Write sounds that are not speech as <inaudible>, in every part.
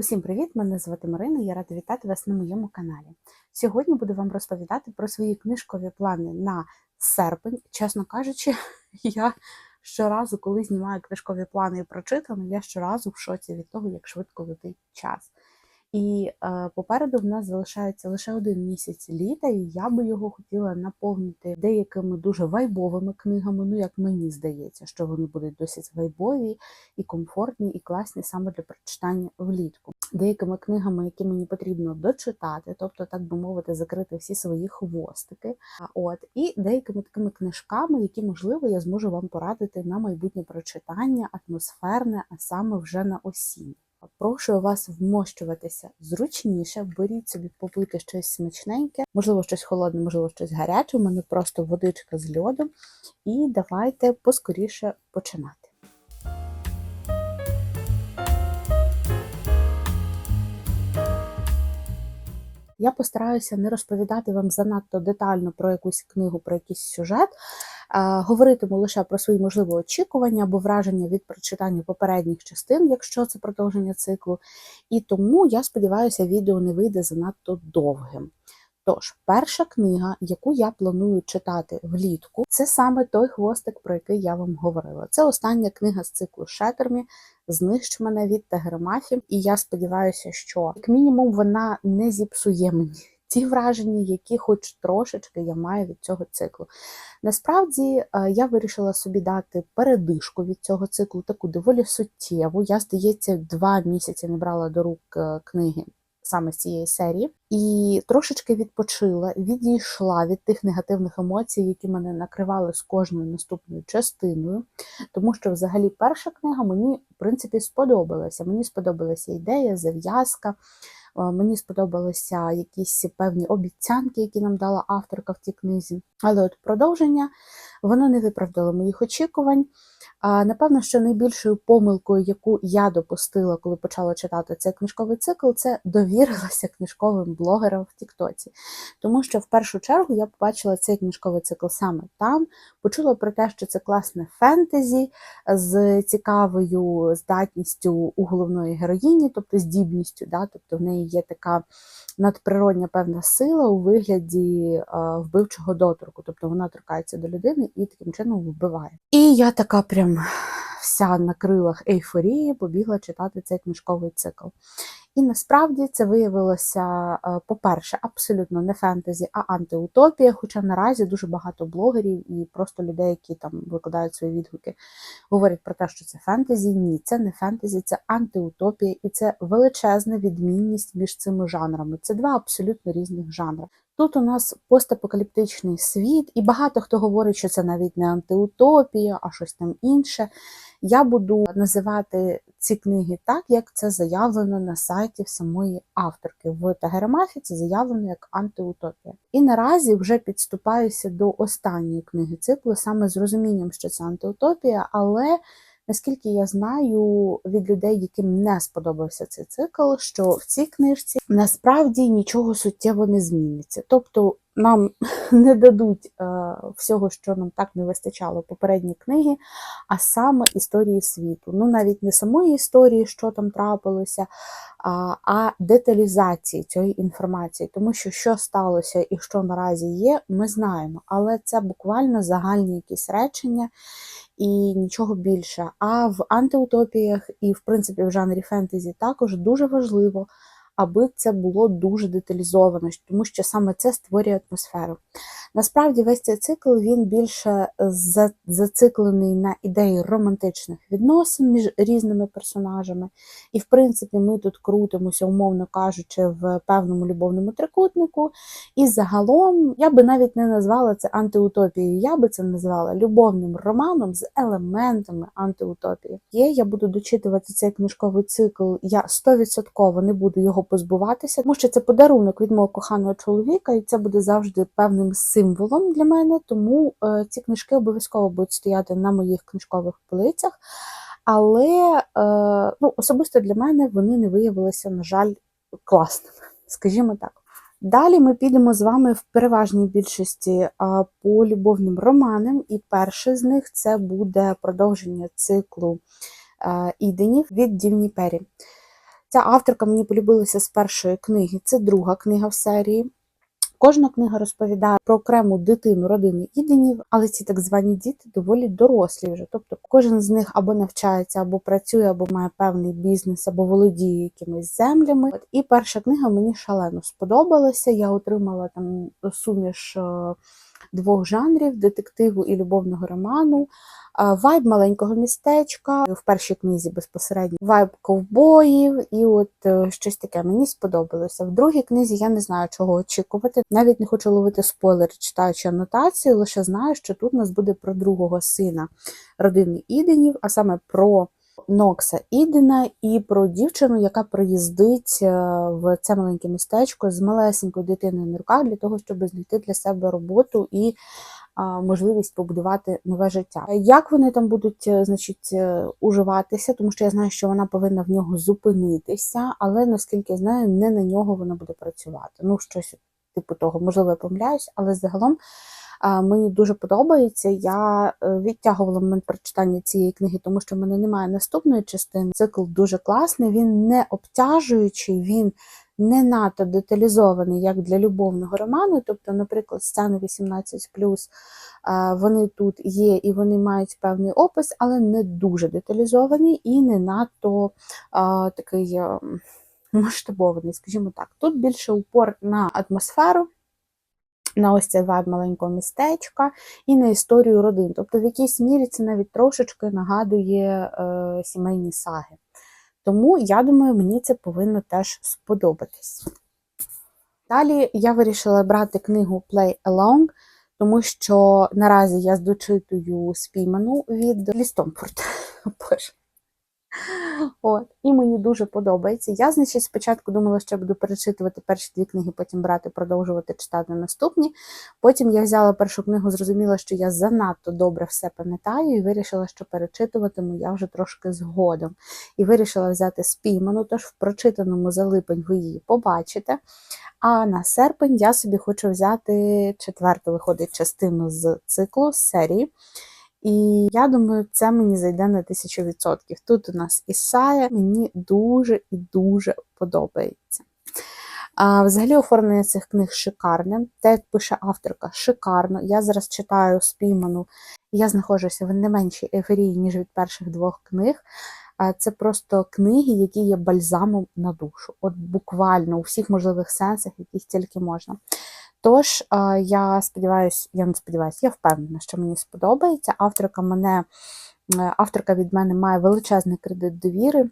Усім привіт! Мене звати Марина. Я рада вітати вас на моєму каналі. Сьогодні буду вам розповідати про свої книжкові плани на серпень. Чесно кажучи, <laughs> я щоразу, коли знімаю книжкові плани і прочитану, я щоразу в шоці від того, як швидко летить час. І е, попереду в нас залишається лише один місяць літа, і я би його хотіла наповнити деякими дуже вайбовими книгами. Ну, як мені здається, що вони будуть досить вайбові і комфортні, і класні саме для прочитання влітку. Деякими книгами, які мені потрібно дочитати, тобто, так би мовити, закрити всі свої хвостики. От і деякими такими книжками, які можливо я зможу вам порадити на майбутнє прочитання, атмосферне, а саме вже на осінь. Прошу вас вмощуватися зручніше, беріть собі попити щось смачненьке, можливо, щось холодне, можливо, щось гаряче. У мене просто водичка з льодом. І давайте поскоріше починати. Я постараюся не розповідати вам занадто детально про якусь книгу, про якийсь сюжет. Говоритиму лише про свої можливі очікування або враження від прочитання попередніх частин, якщо це продовження циклу. І тому я сподіваюся, відео не вийде занадто довгим. Тож, перша книга, яку я планую читати влітку, це саме той хвостик, про який я вам говорила. Це остання книга з циклу Шетермі Знищ мене від Тегермафі. І я сподіваюся, що як мінімум вона не зіпсує мені ті враження, які хоч трошечки я маю від цього циклу. Насправді я вирішила собі дати передишку від цього циклу, таку доволі суттєву. Я, здається, два місяці не брала до рук е, книги саме з цієї серії, і трошечки відпочила, відійшла від тих негативних емоцій, які мене накривали з кожною наступною частиною. Тому що, взагалі, перша книга мені, в принципі, сподобалася. Мені сподобалася ідея, зав'язка. Мені сподобалися якісь певні обіцянки, які нам дала авторка в цій книзі. Але от продовження воно не виправдало моїх очікувань. Напевно, що найбільшою помилкою, яку я допустила, коли почала читати цей книжковий цикл, це довірилася книжковим блогерам в Тіктоці. Тому що в першу чергу я побачила цей книжковий цикл саме там, почула про те, що це класне фентезі з цікавою здатністю у головної героїні, тобто здібністю, да? тобто в неї є така надприродня певна сила у вигляді вбивчого доторку, тобто вона торкається до людини і таким чином вбиває. І я така прям вся на крилах ейфорії побігла читати цей книжковий цикл. І насправді це виявилося, е, по-перше, абсолютно не фентезі, а антиутопія. Хоча наразі дуже багато блогерів і просто людей, які там викладають свої відгуки, говорять про те, що це фентезі. Ні, це не фентезі, це антиутопія, і це величезна відмінність між цими жанрами. Це два абсолютно різних жанри. Тут у нас постапокаліптичний світ, і багато хто говорить, що це навіть не антиутопія, а щось там інше. Я буду називати ці книги так, як це заявлено на сайті самої авторки. В Тагерамафі це заявлено як антиутопія. І наразі вже підступаюся до останньої книги циклу, саме з розумінням, що це антиутопія, але наскільки я знаю від людей, яким не сподобався цей цикл, що в цій книжці насправді нічого суттєво не зміниться. Тобто нам <laughs> не дадуть е, всього, що нам так не вистачало попередні книги, а саме історії світу. Ну, навіть не самої історії, що там трапилося, а, а деталізації цієї інформації. Тому що що сталося і що наразі є, ми знаємо. Але це буквально загальні якісь речення і нічого більше. А в антиутопіях і, в принципі, в жанрі фентезі також дуже важливо аби це було дуже деталізовано, тому що саме це створює атмосферу. Насправді, весь цей цикл він більше зациклений на ідеї романтичних відносин між різними персонажами. І, в принципі, ми тут крутимося, умовно кажучи, в певному любовному трикутнику. І загалом я би навіть не назвала це антиутопією, я би це назвала любовним романом з елементами антиутопії. Є, я буду дочитувати цей книжковий цикл, я 100% не буду його позбуватися, тому що це подарунок від мого коханого чоловіка, і це буде завжди певним символом для мене. Тому е, ці книжки обов'язково будуть стояти на моїх книжкових полицях. Але е, ну, особисто для мене вони не виявилися, на жаль, класними, скажімо так. Далі ми підемо з вами в переважній більшості по любовним романам, і перший з них це буде продовження циклу Іденів від Дівні Пері. Ця авторка мені полюбилася з першої книги. Це друга книга в серії. Кожна книга розповідає про окрему дитину родини Іденів, але ці так звані діти доволі дорослі вже. Тобто кожен з них або навчається, або працює, або має певний бізнес, або володіє якимись землями. От, І перша книга мені шалено сподобалася. Я отримала там суміш е, двох жанрів: детективу і любовного роману. Вайб маленького містечка в першій книзі безпосередньо вайб ковбоїв, і от е, щось таке мені сподобалося. В другій книзі я не знаю, чого очікувати. Навіть не хочу ловити спойлери, читаючи анотацію, лише знаю, що тут у нас буде про другого сина родини Іденів, а саме про Нокса Ідена і про дівчину, яка приїздить е, в це маленьке містечко з малесенькою дитиною на руках для того, щоб знайти для себе роботу і можливість побудувати нове життя. Як вони там будуть, е, значить, е, уживатися, тому що я знаю, що вона повинна в нього зупинитися, але наскільки я знаю, не на нього вона буде працювати. Ну, щось типу того, можливо, я помиляюсь, але загалом. Мені дуже подобається. Я е, відтягувала момент прочитання цієї книги, тому що в мене немає наступної частини. Цикл дуже класний, він не обтяжуючий, він не надто деталізований, як для любовного роману. Тобто, наприклад, сцени 18 вони тут є і вони мають певний опис, але не дуже деталізований і не надто а, такий масштабований, скажімо так. Тут більше упор на атмосферу. На ось цей вайб маленького містечка і на історію родин. Тобто, в якійсь мірі це навіть трошечки нагадує е, сімейні саги. Тому, я думаю, мені це повинно теж сподобатись. Далі я вирішила брати книгу Play Along, тому що наразі я дочитую спійману від Лістомфорд. <laughs> Боже. От, І мені дуже подобається. Я, значить, спочатку думала, що я буду перечитувати перші дві книги, потім брати, продовжувати читати наступні. Потім я взяла першу книгу, зрозуміла, що я занадто добре все пам'ятаю, і вирішила, що перечитуватиму я вже трошки згодом. І вирішила взяти спійману, тож в прочитаному за липень ви її побачите. А на серпень я собі хочу взяти четверту, виходить, частину з циклу з серії. І я думаю, це мені зайде на тисячу відсотків. Тут у нас Ісая, мені дуже і дуже подобається. А, Взагалі, оформлення цих книг шикарне. Те, як пише авторка, шикарно. Я зараз читаю спійману, і я знаходжуся в не меншій еферії, ніж від перших двох книг. Це просто книги, які є бальзамом на душу. От буквально у всіх можливих сенсах, яких тільки можна. Тож, я сподіваюся, я не сподіваюся, я впевнена, що мені сподобається. Авторка мене, е, авторка від мене має величезний кредит довіри.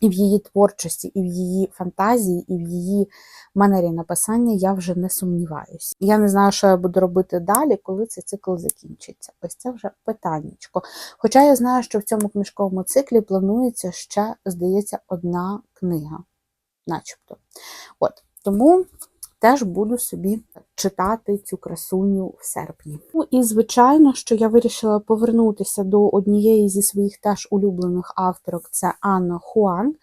І в її творчості, і в її фантазії, і в її манері написання я вже не сумніваюся. Я не знаю, що я буду робити далі, коли цей цикл закінчиться. Ось це вже питаннячко. Хоча я знаю, що в цьому книжковому циклі планується ще, здається, одна книга, начебто. От, Тому теж буду собі читати цю красуню в серпні. Ну і, звичайно, що я вирішила повернутися до однієї зі своїх теж улюблених авторок це Анна Хуан.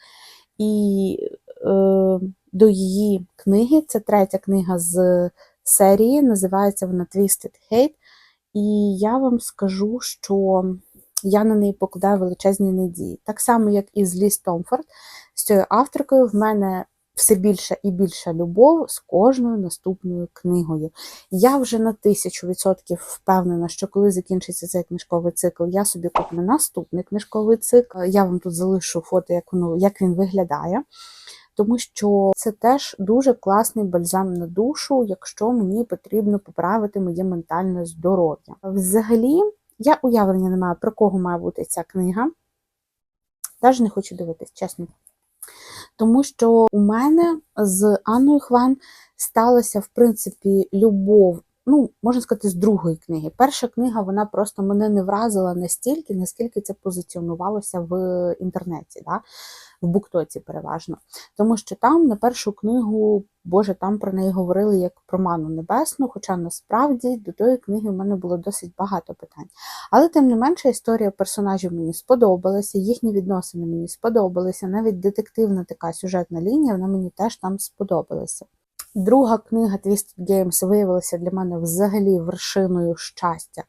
І е, до її книги, це третя книга з серії, називається вона Twisted Hate. І я вам скажу, що я на неї покладаю величезні надії. Так само, як і з Ліс Томфорд, з цією авторкою в мене все більша і більша любов з кожною наступною книгою. Я вже на тисячу відсотків впевнена, що коли закінчиться цей книжковий цикл, я собі куплю наступний книжковий цикл. Я вам тут залишу фото, як воно, як він виглядає. Тому що це теж дуже класний бальзам на душу, якщо мені потрібно поправити моє ментальне здоров'я. Взагалі, я уявлення не маю, про кого має бути ця книга. Навіть не хочу дивитись, чесно. Тому що у мене з Анною Хван сталася, в принципі, любов. Ну, можна сказати, з другої книги. Перша книга вона просто мене не вразила настільки, наскільки це позиціонувалося в інтернеті, да? В Буктоці переважно. Тому що там на першу книгу, Боже, там про неї говорили як про ману небесну, хоча насправді до тої книги в мене було досить багато питань. Але, тим не менше, історія персонажів мені сподобалася, їхні відносини мені сподобалися, навіть детективна така сюжетна лінія, вона мені теж там сподобалася. Друга книга Twisted Games виявилася для мене взагалі вершиною щастя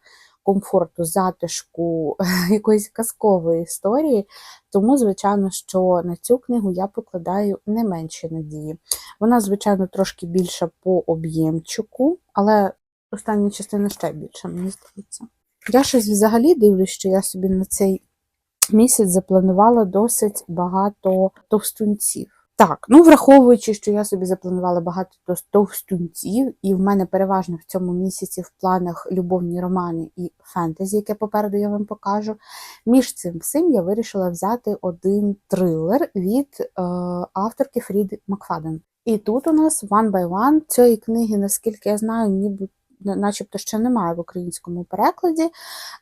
комфорту, затишку, <laughs> якоїсь казкової історії. Тому, звичайно, що на цю книгу я покладаю не менше надії. Вона, звичайно, трошки більша по об'ємчику, але остання частина ще більша, мені здається. Я щось взагалі дивлюсь, що я собі на цей місяць запланувала досить багато товстунців. Так, ну враховуючи, що я собі запланувала багато товстунців, і в мене переважно в цьому місяці в планах любовні романи і фентезі, яке попереду я вам покажу. Між цим всім я вирішила взяти один трилер від е, авторки Фріди Макфаден. І тут у нас One by One цієї книги, наскільки я знаю, ніби начебто ще немає в українському перекладі.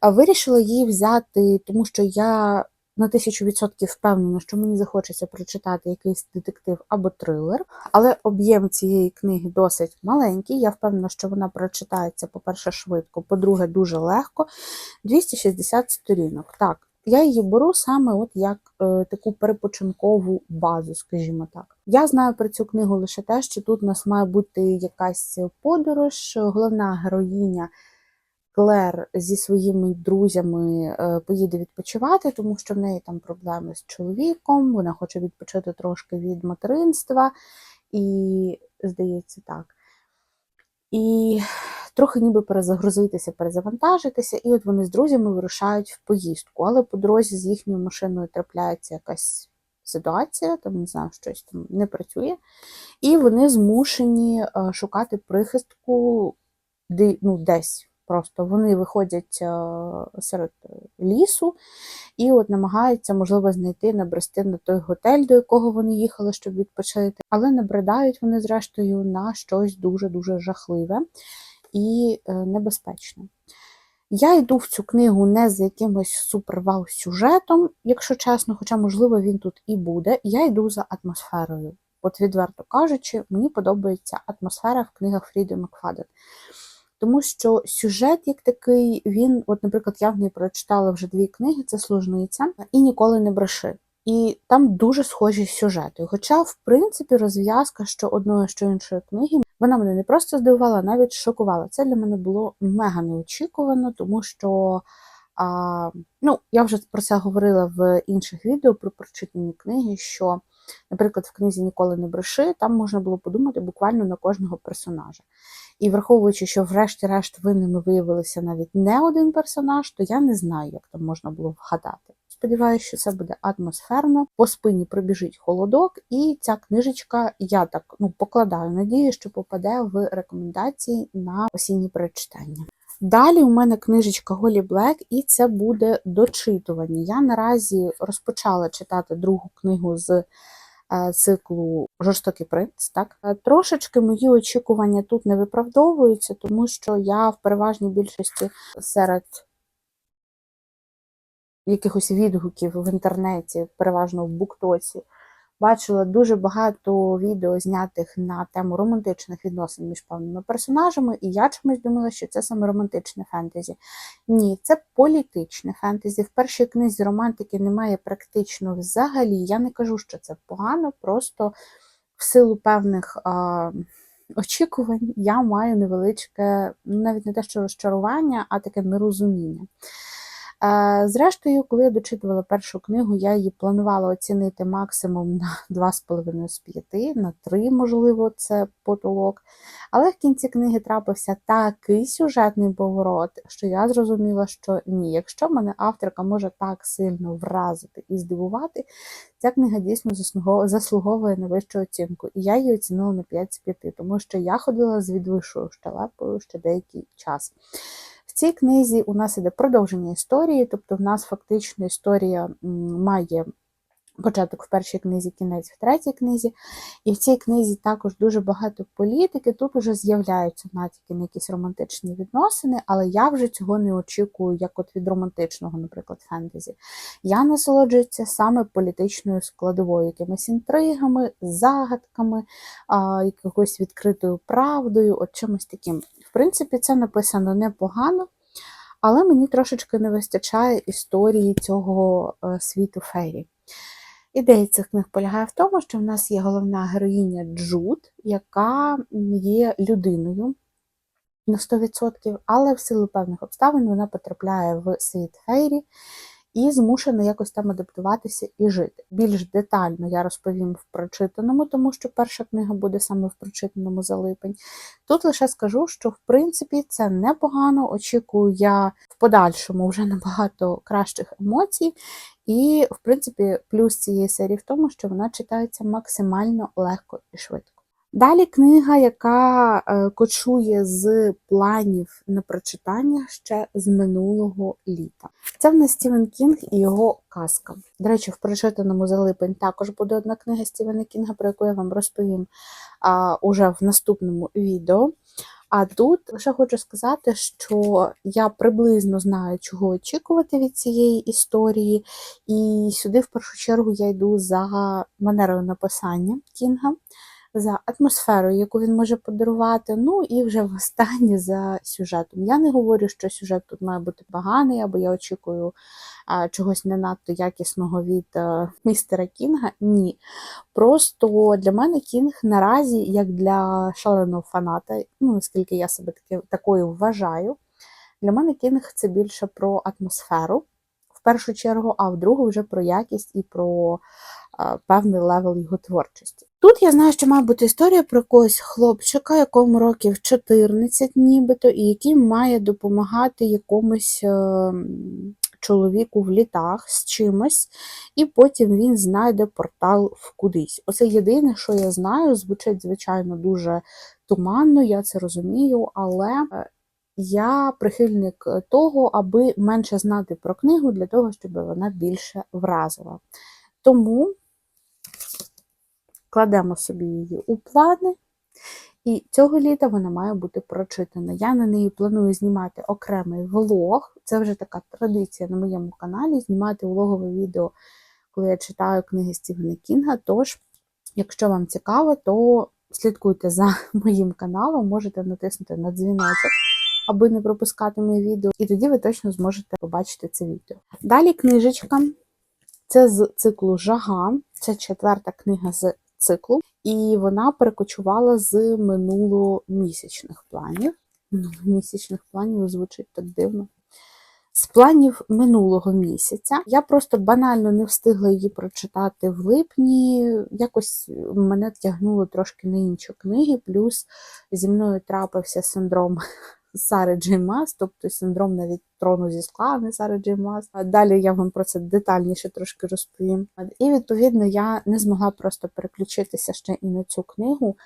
Вирішила її взяти, тому що я на тисячу відсотків впевнена, що мені захочеться прочитати якийсь детектив або трилер. Але об'єм цієї книги досить маленький. Я впевнена, що вона прочитається, по-перше, швидко, по-друге, дуже легко. 260 сторінок. Так, я її беру саме от як е, таку перепочинкову базу, скажімо так. Я знаю про цю книгу лише те, що тут у нас має бути якась подорож. Головна героїня Клер зі своїми друзями е, поїде відпочивати, тому що в неї там проблеми з чоловіком, вона хоче відпочити трошки від материнства, і, здається, так. І трохи ніби перезагрузитися, перезавантажитися, і от вони з друзями вирушають в поїздку. Але по дорозі з їхньою машиною трапляється якась ситуація, там не знаю, щось там не працює, і вони змушені е, шукати прихистку ну, десь. Просто вони виходять е, серед лісу і от намагаються, можливо, знайти, набрести на той готель, до якого вони їхали, щоб відпочити, але набридають вони, зрештою, на щось дуже-дуже жахливе і е, небезпечне. Я йду в цю книгу не з якимось супервау сюжетом, якщо чесно, хоча, можливо, він тут і буде. Я йду за атмосферою. От, відверто кажучи, мені подобається атмосфера в книгах Фріди Макфаден. Тому що сюжет, як такий, він, от, наприклад, я в неї прочитала вже дві книги: це служниця і ніколи не бреши. І там дуже схожі сюжети. Хоча, в принципі, розв'язка що одної, що іншої книги, вона мене не просто здивувала, а навіть шокувала. Це для мене було мега неочікувано, тому що а, ну, я вже про це говорила в інших відео про прочитані книги, що, наприклад, в книзі Ніколи не бреши, там можна було подумати буквально на кожного персонажа. І враховуючи, що врешті-решт винними виявилися навіть не один персонаж, то я не знаю, як там можна було вгадати. Сподіваюся, що це буде атмосферно, по спині пробіжить холодок, і ця книжечка, я так ну, покладаю надію, що попаде в рекомендації на осінні прочитання. Далі у мене книжечка Голі Блек, і це буде дочитування. Я наразі розпочала читати другу книгу з циклу Жорстокий принц. Так Е, трошечки мої очікування тут не виправдовуються, тому що я в переважній більшості серед якихось відгуків в інтернеті, переважно в Буктоці, бачила дуже багато відео, знятих на тему романтичних відносин між певними персонажами, і я чомусь думала, що це саме романтичне фентезі. Ні, це політичне фентезі. В першій книзі романтики немає практично взагалі. Я не кажу, що це погано, просто в силу певних. А, Очікувань я маю невеличке, ну навіть не те, що розчарування, а таке нерозуміння. Зрештою, коли я дочитувала першу книгу, я її планувала оцінити максимум на 2,5 з 5, на 3, можливо, це потолок. Але в кінці книги трапився такий сюжетний поворот, що я зрозуміла, що ні, якщо мене авторка може так сильно вразити і здивувати, ця книга дійсно заслуговує на вищу оцінку. І я її оцінила на 5 з 5, тому що я ходила з відвищою щелепою ще деякий час. В цій книзі у нас іде продовження історії, тобто в нас фактично історія має початок в першій книзі, кінець в третій книзі. І в цій книзі також дуже багато політики. Тут вже з'являються натяки на якісь романтичні відносини, але я вже цього не очікую, як от від романтичного, наприклад, фентезі. Я насолоджуюся саме політичною складовою, якимись інтригами, загадками, а, якоюсь відкритою правдою, от чимось таким. В принципі, це написано непогано, але мені трошечки не вистачає історії цього е, світу фейрі. Ідея цих книг полягає в тому, що в нас є головна героїня Джуд, яка є людиною, на 100%, але в силу певних обставин вона потрапляє в світ фейрі і змушена якось там адаптуватися і жити. Більш детально я розповім в прочитаному, тому що перша книга буде саме в прочитаному за липень. Тут лише скажу, що в принципі це непогано. Очікую я в подальшому вже набагато кращих емоцій. І, в принципі, плюс цієї серії в тому, що вона читається максимально легко і швидко. Далі книга, яка е, кочує з планів на прочитання ще з минулого літа. Це в нас Стівен Кінг і його казка. До речі, в прочитаному за липень також буде одна книга Стівена Кінга, про яку я вам розповім а, уже в наступному відео. А тут лише хочу сказати, що я приблизно знаю, чого очікувати від цієї історії, і сюди, в першу чергу, я йду за манерою написання Кінга за атмосферою, яку він може подарувати. Ну і вже востаннє за сюжетом. Я не говорю, що сюжет тут має бути поганий, або я очікую а, чогось не надто якісного від а, містера Кінга. Ні. Просто для мене Кінг наразі, як для шаленого фаната, ну оскільки я себе таки, такою вважаю, для мене Кінг це більше про атмосферу. В першу чергу, а в другу вже про якість і про певний левел його творчості. Тут я знаю, що має бути історія про якогось хлопчика, якому років 14 нібито, і який має допомагати якомусь е, чоловіку в літах з чимось, і потім він знайде портал в кудись. Оце єдине, що я знаю, звучить, звичайно, дуже туманно, я це розумію, але е, я прихильник того, аби менше знати про книгу, для того, щоб вона більше вразила. Тому кладемо собі її у плани, і цього літа вона має бути прочитана. Я на неї планую знімати окремий влог. Це вже така традиція на моєму каналі знімати влогове відео, коли я читаю книги Стівена Кінга. Тож, якщо вам цікаво, то слідкуйте за <laughs> моїм каналом, можете натиснути на дзвіночок. Аби не пропускати мої відео, і тоді ви точно зможете побачити це відео. Далі книжечка. Це з циклу Жага, це четверта книга з циклу, і вона перекочувала з минуломісячних планів. Минуломісячних планів звучить так дивно. З планів минулого місяця. Я просто банально не встигла її прочитати в липні. Якось мене тягнуло трошки на інші книги, плюс зі мною трапився синдром Сари Джеймас, тобто синдром навіть трону зі скла, а не Сари Джеймас. Далі я вам про це детальніше трошки розповім. І відповідно я не змогла просто переключитися ще і на цю книгу.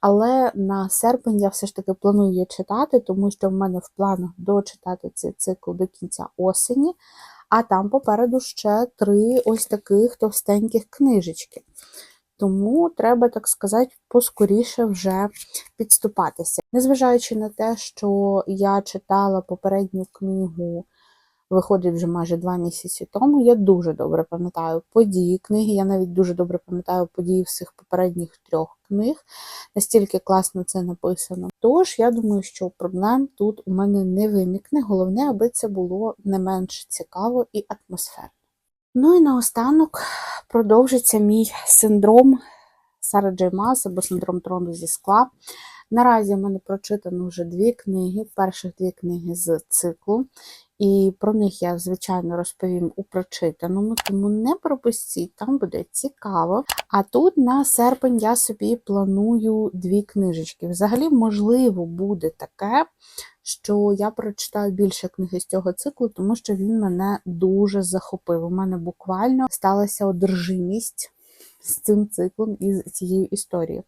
Але на серпень я все ж таки планую її читати, тому що в мене в планах дочитати цей цикл до кінця осені, а там попереду ще три ось таких товстеньких книжечки. Тому треба, так сказати, поскоріше вже підступатися. Незважаючи на те, що я читала попередню книгу, виходить вже майже два місяці тому, я дуже добре пам'ятаю події книги. Я навіть дуже добре пам'ятаю події всіх попередніх трьох книг. Настільки класно це написано. Тож, я думаю, що проблем тут у мене не виникне. Головне, аби це було не менш цікаво і атмосферно. Ну і наостанок продовжиться мій синдром Сара Джеймас або синдром трону зі скла. Наразі в мене прочитано вже дві книги, перших дві книги з циклу, і про них я, звичайно, розповім у прочитаному, тому не пропустіть, там буде цікаво. А тут на серпень я собі планую дві книжечки. Взагалі, можливо, буде таке, що я прочитаю більше книги з цього циклу, тому що він мене дуже захопив. У мене буквально сталася одержимість з цим циклом і з цією історією.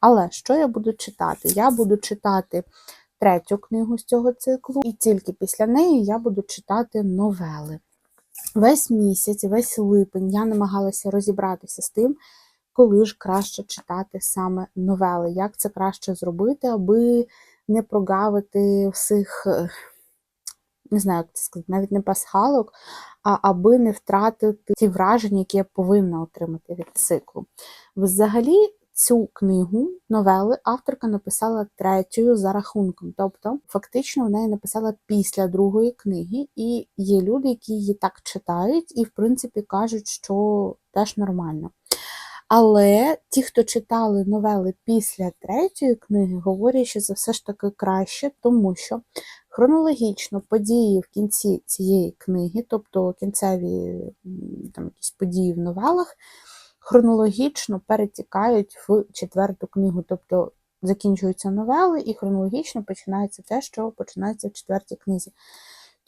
Але що я буду читати? Я буду читати третю книгу з цього циклу, і тільки після неї я буду читати новели. Весь місяць, весь липень я намагалася розібратися з тим, коли ж краще читати саме новели, як це краще зробити, аби не прогавити всіх, е, не знаю, як це сказати, навіть не пасхалок, а аби не втратити ті враження, які я повинна отримати від циклу. Взагалі, цю книгу новели авторка написала третьою за рахунком. Тобто, фактично, вона її написала після другої книги, і є люди, які її так читають, і, в принципі, кажуть, що теж нормально. Але ті, хто читали новели після третьої книги, говорять, що це все ж таки краще, тому що хронологічно події в кінці цієї книги, тобто кінцеві там, якісь події в новелах, хронологічно перетікають в четверту книгу. Тобто закінчуються новели, і хронологічно починається те, що починається в четвертій книзі.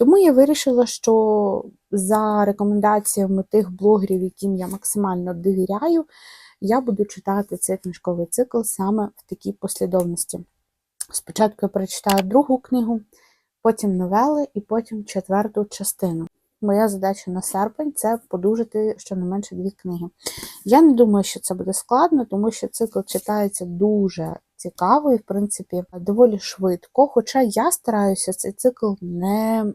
Тому я вирішила, що за рекомендаціями тих блогерів, яким я максимально довіряю, я буду читати цей книжковий цикл саме в такій послідовності. Спочатку я прочитаю другу книгу, потім новели і потім четверту частину. Моя задача на серпень це подужити щонайменше дві книги. Я не думаю, що це буде складно, тому що цикл читається дуже цікаво і, в принципі, доволі швидко. Хоча я стараюся цей цикл не.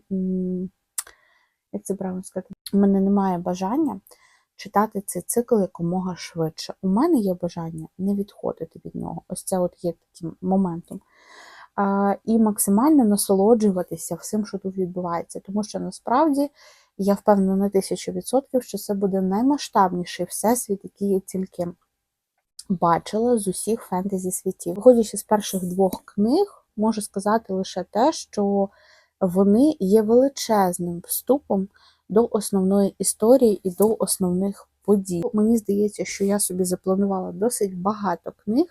Як це правильно сказати? У мене немає бажання читати цей цикл якомога швидше. У мене є бажання не відходити від нього. Ось це от є таким моментом. А, і максимально насолоджуватися всім, що тут відбувається. Тому що насправді я впевнена на тисячу відсотків, що це буде наймасштабніший всесвіт, який я тільки бачила з усіх фентезі світів. Виходячи з перших двох книг, можу сказати лише те, що вони є величезним вступом до основної історії і до основних подій. Мені здається, що я собі запланувала досить багато книг,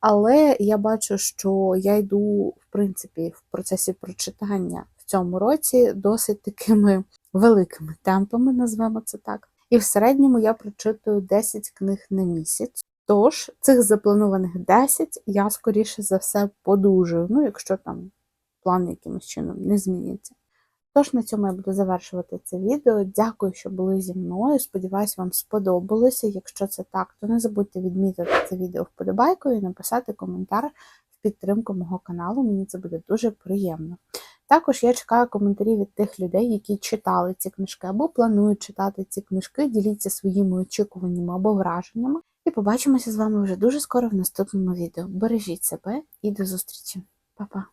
але я бачу, що я йду, в принципі, в процесі прочитання в цьому році досить такими великими темпами, назвемо це так. І в середньому я прочитую 10 книг на місяць. Тож, цих запланованих 10 я, скоріше за все, подужую, ну, якщо там план якимось чином не зміниться. Тож на цьому я буду завершувати це відео. Дякую, що були зі мною. Сподіваюсь, вам сподобалося. Якщо це так, то не забудьте відмітити це відео вподобайкою і написати коментар в підтримку мого каналу. Мені це буде дуже приємно. Також я чекаю коментарі від тих людей, які читали ці книжки або планують читати ці книжки. Діліться своїми очікуваннями або враженнями. І побачимося з вами вже дуже скоро в наступному відео. Бережіть себе і до зустрічі. Па-па!